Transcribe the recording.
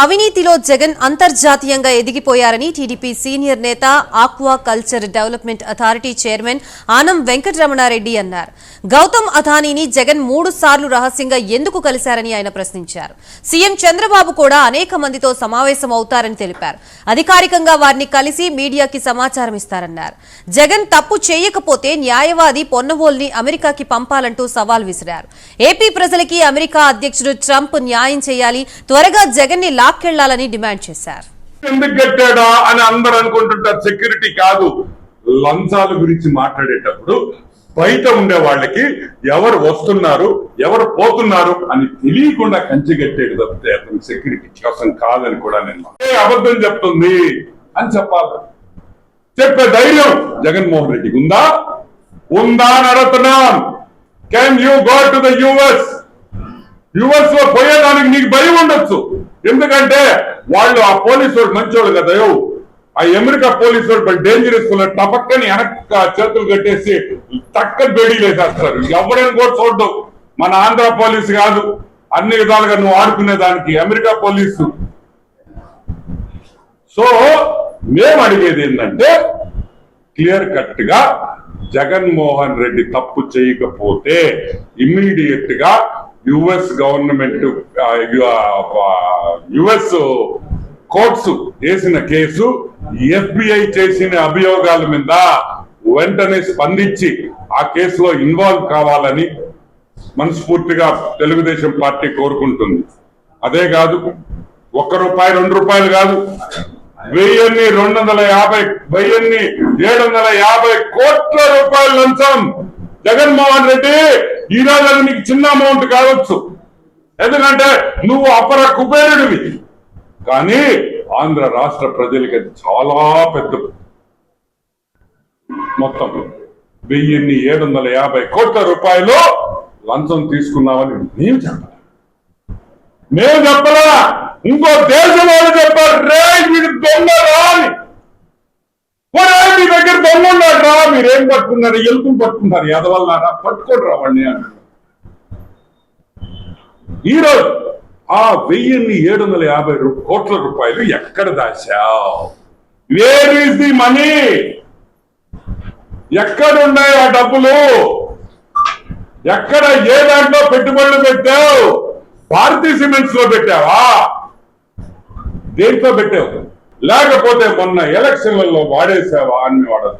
అవినీతిలో జగన్ అంతర్జాతీయంగా ఎదిగిపోయారని టీడీపీ సీనియర్ నేత aquaculture development authority chairman Anam Venkataramana Reddy అన్నారు. గౌతమ్ అథానీని జగన్ మూడు సార్లు రహస్యంగా ఎందుకు కలిశారని ఆయన ప్రశ్నించారు. సీఎం చంద్రబాబు కూడా అనేక మందితో సమావేశం అవుతారని తెలిపారు. అధికారికంగా వారిని కలిసి మీడియాకి సమాచారం ఇస్తారన్నారు. జగన్ తప్పు చేయకపోతే న్యాయవాది పొన్నవోల్ని అమెరికాకి పంపాలంటూ సవాల్ విసిరారు. ఏపీ ప్రజలకి అమెరికా అధ్యక్షుడు ట్రంప్ న్యాయం చేయాలి త్వరగా జగన్ని లాక్కెళ్ళాలని డిమాండ్ చేశారు. ఎందుకు కట్టాడా అని అందరు అనుకుంటుంటారు సెక్యూరిటీ కాదు. లంచాల గురించి మాట్లాడేటప్పుడు బయట ఉండే వాళ్ళకి ఎవరు వస్తున్నారు ఎవరు పోతున్నారు అని తెలియకుండా కంచి కట్టేది తప్పితే అతను సెక్యూరిటీ కోసం కాదని కూడా నేను అబద్ధం చెప్తుంది అని చెప్పాలి. చెప్పే ధైర్యం జగన్మోహన్ రెడ్డికి ఉందా? ఉందా అని అడుగుతున్నాం. Can you go to the US యుఎస్లో పోయేదానికి నీకు భయం ఉండొచ్చు. ఎందుకంటే వాళ్ళు ఆ పోలీసు వాడు కదా ఆ అమెరికా పోలీసు వాడు డేంజరస్ టపక్కని వెనక చేతులు కట్టేసి తక్క బేడీ వేసేస్తారు. ఎవరైనా కూడా చూడడం. మన ఆంధ్ర పోలీసు కాదు. అన్ని విధాలుగా నువ్వు ఆడుకునే దానికి అమెరికా పోలీసు. సో మేము అడిగేది ఏంటంటే క్లియర్ కట్గా జగన్మోహన్ రెడ్డి తప్పు చేయకపోతే ఇమ్మీడియట్గా యుఎస్ గవర్నమెంట్ యుఎస్ కోర్ట్స్ చేసిన కేసు ఎఫ్బిఐ చేసిన అభియోగాల మీద వెంటనే స్పందించి ఆ కేసులో ఇన్వాల్వ్ కావాలని మనస్ఫూర్తిగా తెలుగుదేశం పార్టీ కోరుకుంటుంది. అదే కాదు ఒక్క రూపాయి రెండు రూపాయలు కాదు వెయ్యిన్ని రెండు వందల యాభై వెయ్యిన్ని ఏడు వందల యాభై కోట్ల రూపాయల లంచం జగన్మోహన్ రెడ్డి! ఈ రోజు అది నీకు చిన్న అమౌంట్ కావచ్చు. ఎందుకంటే నువ్వు అపర కుబేరుడివి. కానీ ఆంధ్ర రాష్ట్ర ప్రజలకి అది చాలా పెద్ద మొత్తం వెయ్యిన్ని ఏడు వందల యాభై కోట్ల రూపాయలు లంచం తీసుకున్నామని నేను చెప్పాలి. నేను చెప్పలా ఇంకో దేశం వాళ్ళు చెప్పారు రే పట్టుకున్నారు ఎలుకలు పట్టుకున్నారు ఎదవల్లారా పట్టుకోడు రా అన్నాడు ఈరోజు ఆ వెయ్యిన్ని ఏడు వందల యాభై కోట్ల రూపాయలు ఎక్కడ దాచావు? వేర్ ఈస్ ది మనీ ఎక్కడున్నాయి ఆ డబ్బులు? ఎక్కడ ఏ దాంట్లో పెట్టుబడులు పెట్టావు? భారతీయ సిమెంట్స్లో పెట్టావా? దేంట్లో పెట్టావు? లేకపోతే మొన్న ఎలక్షన్లలో వాడేసావా అని వాడదు